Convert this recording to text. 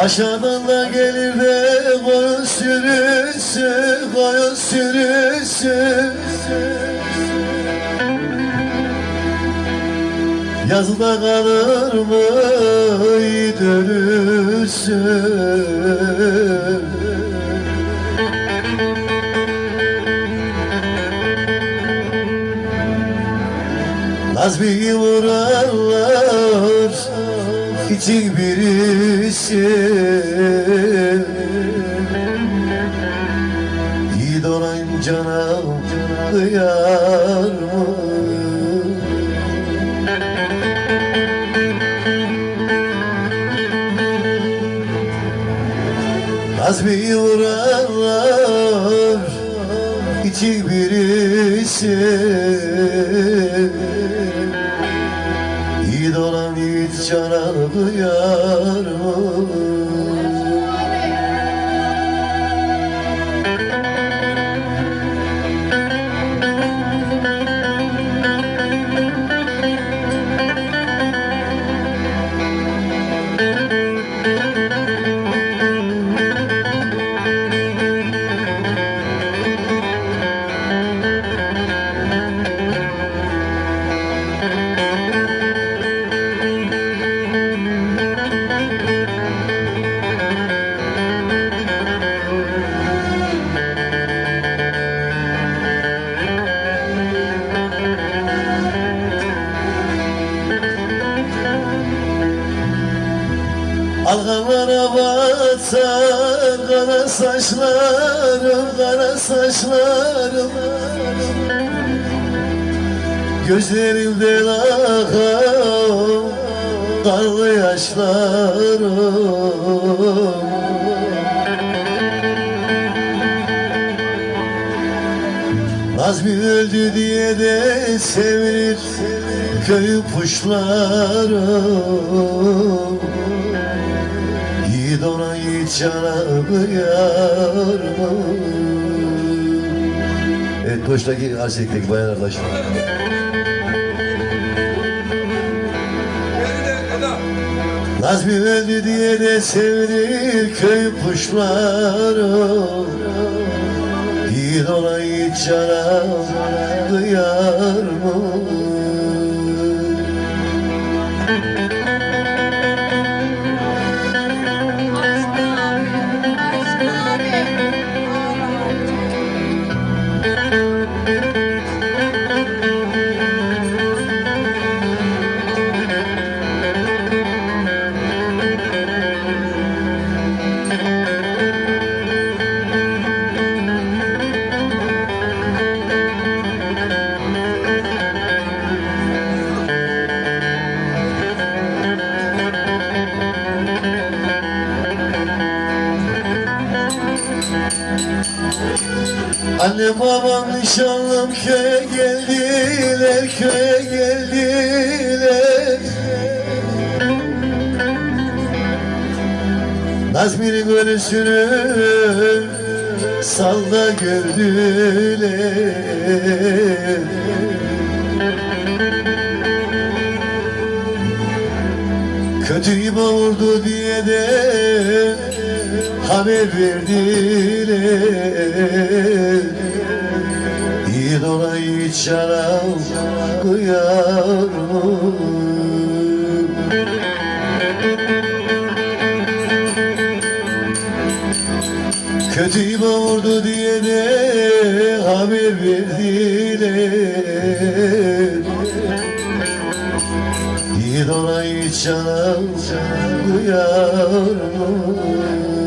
Aşağıdan da gelir de koyun sürüsü, koyun sürüsü. Yazda kalır mı dönüsü Nazmi'yi vurarlar için birisi Yiğit olan cana kıyar mı? Nazmi'yi vurarlar için birisi Yiğit olan yiğit cana kıyar mı? Batar kara saçlarım, kara saçlarım. Gözlerimden akan karlı yaşlarım. Nazmi öldü diye de sevinir köyün kuşları Yiğit ona yiğit cana kıyar mı? Evet koçtaki Arsek'teki bayan arkadaşlar. Nazmi öldü diye de sevinir köy kuşları Yiğit ona yiğit cana Annem babam nişanlım köye geldiler, köye geldiler. Nazmi'nin ölüsünü salda gördüler. Kötü ima vurdu diye de haber verdiler Yiğit ona yiğit şarap kıyar mı? Kötü ima vurdu diye de haber verdiler Yiğit ona yiğit şarap kıyar mı?